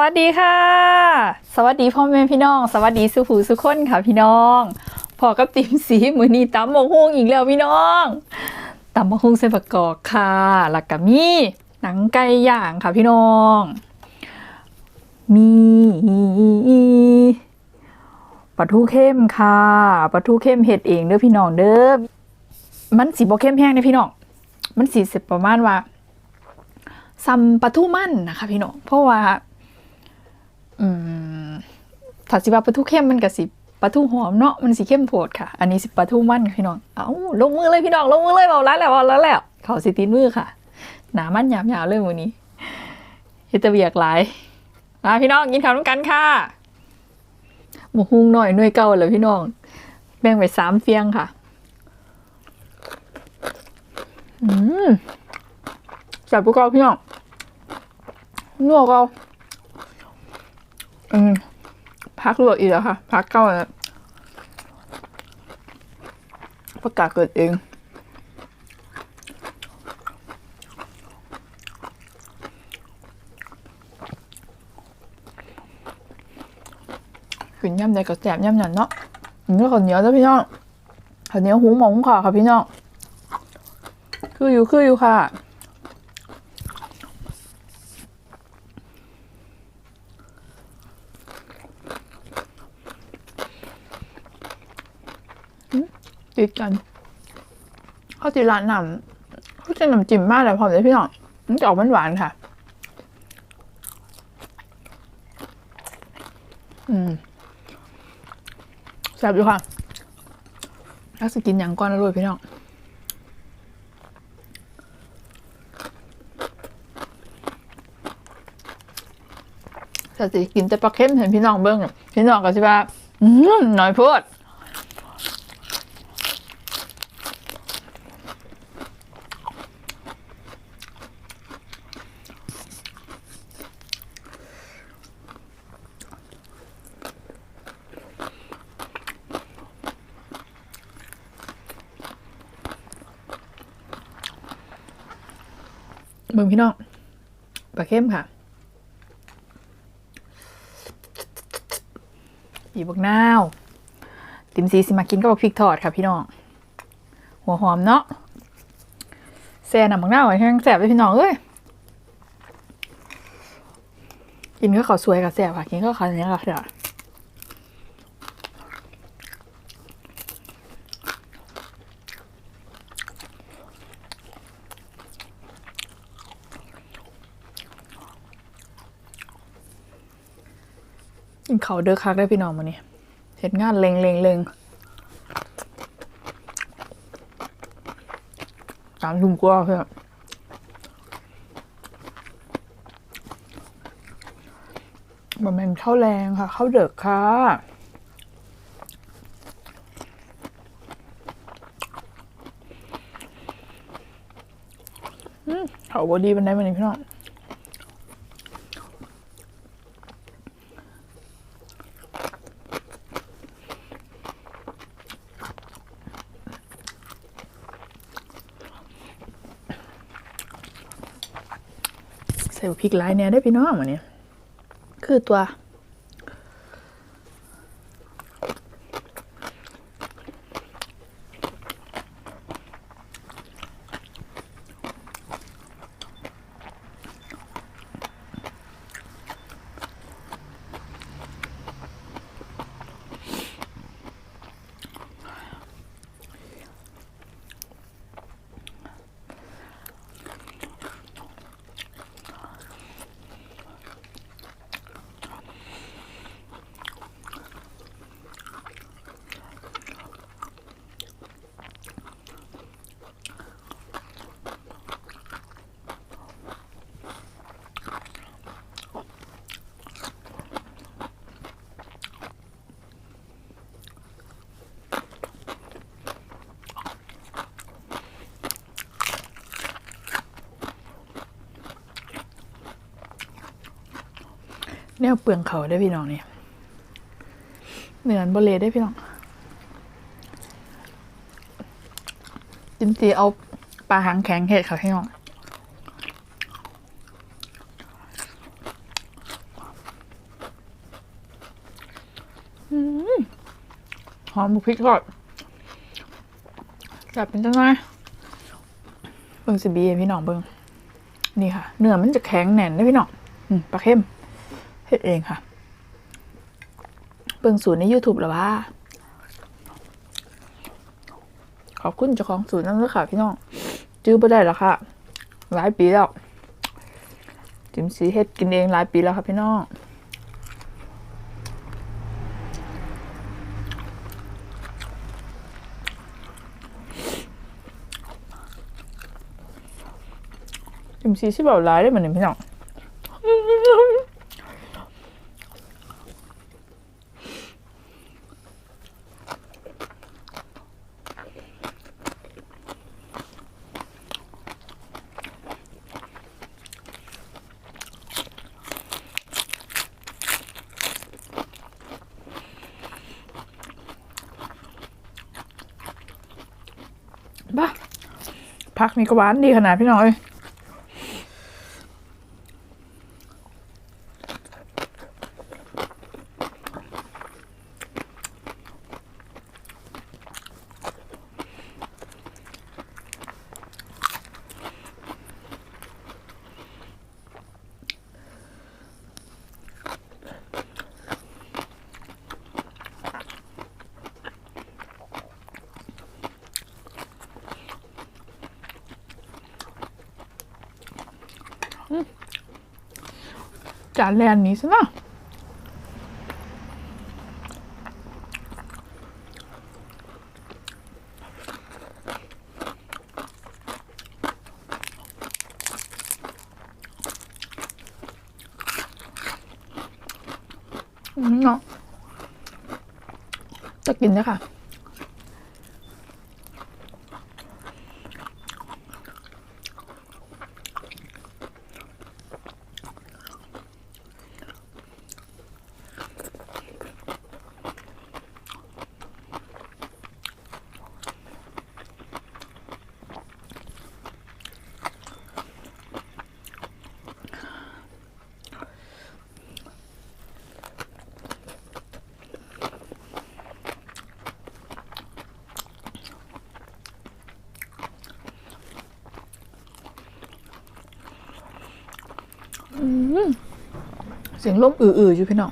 วัสดีค่ะ สวัสดีพ่อแม่พี่น้อง สวัสดีสุผูสุคนค่ะพี่น้องพอกับติมสีมือนี้ตำมะฮุงอีกแล้วพี่น้องตำมะฮุงเส้นประกอบค่ะแล้วก็มีหนังไก่ย่างค่ะพี่น้อง มีปลาทูเข้มค่ะปลาทูเข้มเห็ดเองเด้อพี่น้องเด้อมันสีบ่เข้มแห้งนะพี่น้องมันสีเสิประมาณว่าซัมปลาทูมันนะคะพี่น้องเพราะว่า ถ้าสิว่าปลาทูเข้มมันก็สิปลาทูหอมเนาะมันสิเข้มโพดค่ะ อันนี้สิปลาทูมันค่ะพี่น้อง เอาลงมือเลยพี่น้องลงมือเลยเบาแล้วแหละเบาแล้วแหละเขาสิตีนมือค่ะ หนามันหยาบๆเลยวันนี้เฮตเบียกหลายมาพี่น้องกินข้าวน้ำกันค่ะหมูฮุงหน่อยหน่วยเก่าเลยพี่น้องแบ่งไปสามเฟียงค่ะ อืมจับพวกเราพี่น้องนัวเราอืม พักลวกอีกแล้วค่ะ พักเก้าแล้วประกาศเกิดเองขึ้นย่ำใดก็แสบย่ำหนันเนาะอันนี้ข้าวเหนียวแล้วพี่น้องข้าวเหนียวหูหมองค่ะค่ะพี่น้องคืออยู่คืออยู่ค่ะ ติดกันข้าวจีร้านน้ำข้าวจีน้ำจิ้มมากเลยพอเลยพี่น้องมันจะออกหวานๆค่ะ อืมแซ่บอยู่ค่ะแล้วสกินอย่างก้อนอร่อยพี่น้องแต่สิกินแต่ปลาเค็มเห็นพี่น้องเบิ้งอะพี่น้องก็สิว่าอืมน้อยพูด เบิ่งพี่น้องปลาเข้มค่ะอีบักนาวติมซีสิมากินกับบักพริกทอดค่ะพี่น้อง หัวหอมเนาะแซ่น้ำบักนาวแห้งแซ่บเลยพี่น้องเอ้ยกินก็ข้าวสวยกับแซ่บค่ะกินก็ข้าวเนี้ยกับเดี๋ยว กินเขาวเด้อคักได้พี่น้องมานี่เห็ดงานเล็งเล็งเล็งตามทุ่มกว่าเพื่อนมันเป็นข้าวแรงค่ะข้าวเดือกค่ะ เขาบอดีเป็นได้มานี่พี่น้อง ใส่ พริกหลายเนี่ยได้พี่น้องวันนี้คือตัว แนวเปลืองเขาได้พี่น้องเนี่ยเนื้อบะเลได้พี่น้องจิมจีเอาปลาหางแข็งเห็ดเขาให้น้องอืมหอมพริกทอดจับเป็นจังไงเบิ่งสิบีพี่น้องเบิ่งนี่ค่ะ เนื้อมันจะแข็งแน่นนะพี่น้องปลาเข้ม เฮ็ดเองค่ะ เบิ่งสูตรใน YouTube หรือว่า ขอบคุณเจ้าของสูตรนั่นด้วยค่ะพี่น้องจื้อไปได้แล้วค่ะ หลายปีแล้ว จิมซีเฮ็ดกินเองหลายปีแล้วค่ะพี่น้องจิมซีสิบเอกหลายได้เหมือนพี่น้อง บ้าพักนี่ก็หวานดีขนาดพี่น้อย จานแรกนี้ซะนะเนาะจะกินนะคะ เสียงลมอือๆอยู่พี่น้อง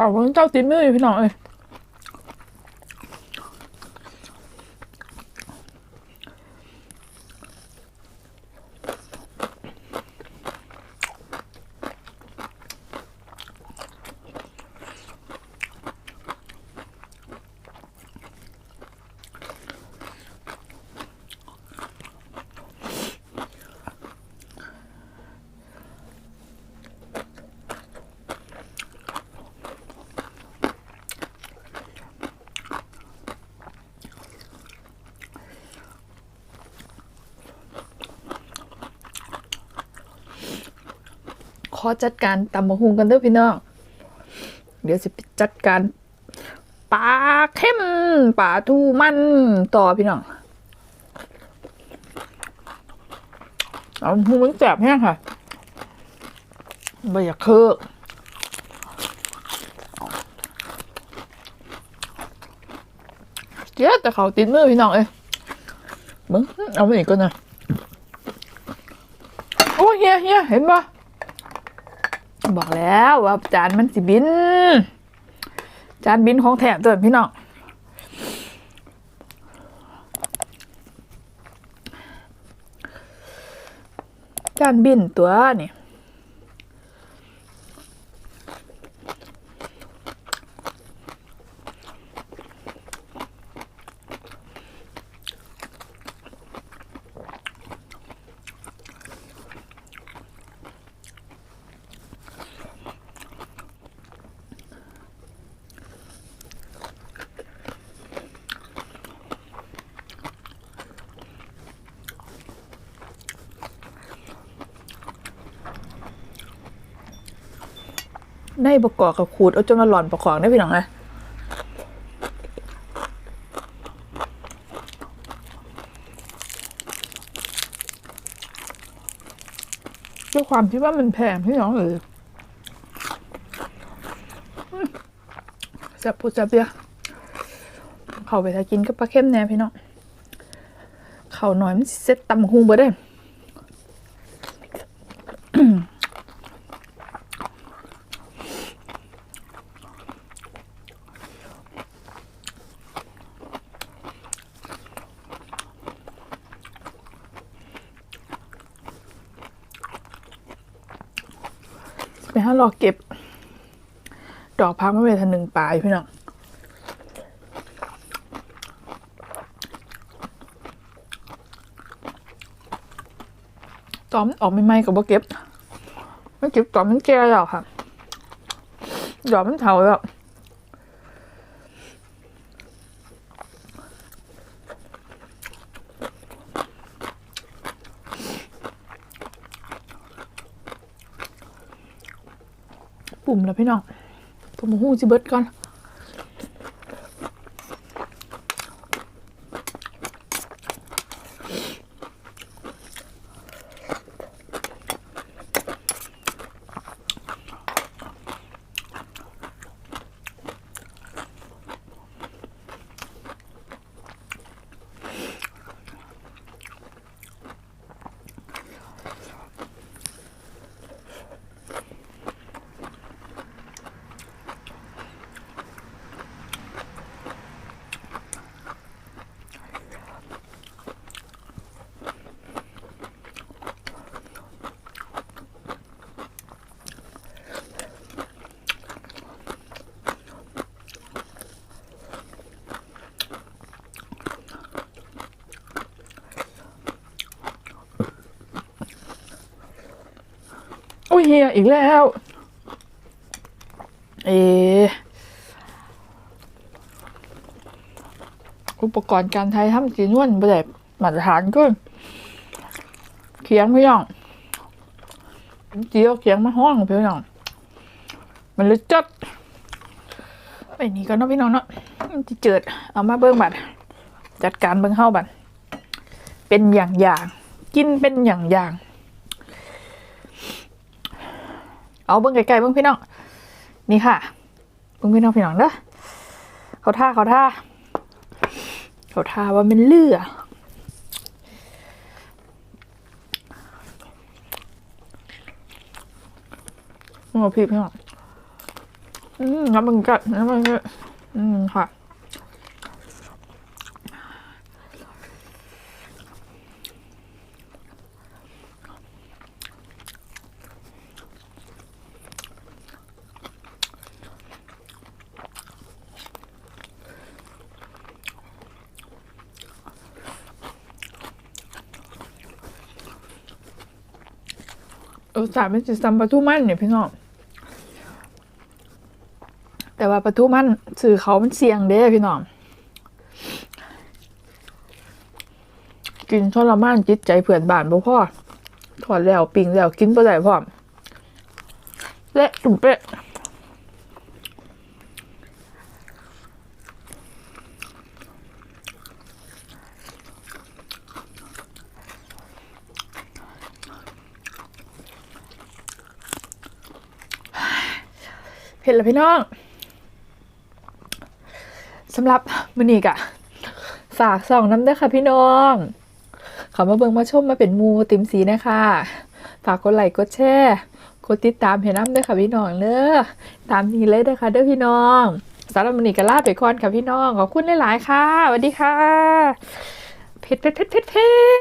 ข่าวของเจ้าติดมืออยู่พี่น้องเอ้ย ขอจัดการตำมะฮุงกันเด้อพี่น้อง เดี๋ยวสิไปจัดการปลาเข้มปลาทูมันต่อพี่น้องเอาหูมันแสบแห้งค่ะไม่อยากเคิกเจ๊แต่เขาติดมือพี่น้องเอ้ยมึงเอาไปอีกก่อนนะโอ้ยเฮียเฮียเห็นปะ บอกแล้วว่าจานมันสิบิน จานบินของแถมตัวพี่น้องจานบินตัวนี่ ในประกอบกับขูดเอาจนมาหล่อนประกอบได้พี่น้องนะด้วยความที่ว่ามันแพงพี่น้องเอออืมแซ่บพูดแซ่บเดียวเขาไปทากินกับปลาเค็มแน่พี่น้องเขาหน่อยมันเซ็ตตำหุงเบ่ได้ ไปห้ารอเก็บ ดอกพักไม่เป็นทันหนึ่งปลายพี่น้องตอมออกใหม่ๆกับว่าเก็บ ไม่เก็บตอมมันแก่แล้วค่ะ ดอกมันเถาแล้ว ปุ่มแล้วพี่น้องผมหูจิเบิดก่อน ยเฮียอีกแล้วเอออุปกรณ์การไทยทำจีนวนแบบมาตรฐานก็เคียงพี่น้องจีเอาเคียงมาห้องพี่น้องมันเลยจัดไปนี่ก็เนาะพี่น้องเนาะที่เจิด เอามาเบิ้งบัดจัดการเบิ้งเข้าบัดเป็นอย่างอย่างกินเป็นอย่างอย่างๆ เอาเบิ้งไกลๆเบิ้งพี่น้อง นี่ค่ะเบิ้งพี่น้องพี่น้องเด้อเขาท่าเขาท่าเขาท่าว่าเป็นเลือโอ้พี่พี่น้องอืมน้ำมันกัดน้ำมันกัดอืมค่ะ ออสายเป็นสิซัมปลาทูมันเนี่ยพี่น้องแต่ว่าปลาทูมันสื่อเขามันเสี่ยงเด้พี่น้องกินทรมานจิตใจเผื่อนบานบ่พ่อถอดแล้วปิงแล้วกินบ่ได้พ่อมเละตุ่มเป๊ะ ผ็ดแล้วพี่น้องสำหรับมือนี้กะฝากส่องน้ำด้อค่ะพี่น้องขามาเบิ่งมาชมมาเป็นมูติมสีนะคะ ฝากกดไลค์กดแชร์กดติดตามให้น้ำด้อค่ะพี่น้องเด้อตามนี้เลยเด้อค่ะเด้อพี่น้องสำหรับมือนีกลาไปก่อนค่ะพี่น้องขอบคุณหลายๆค่ะสวัสดีค่ะเผ็ดเผ็ดเผ็ดเผ็ดเผ็ด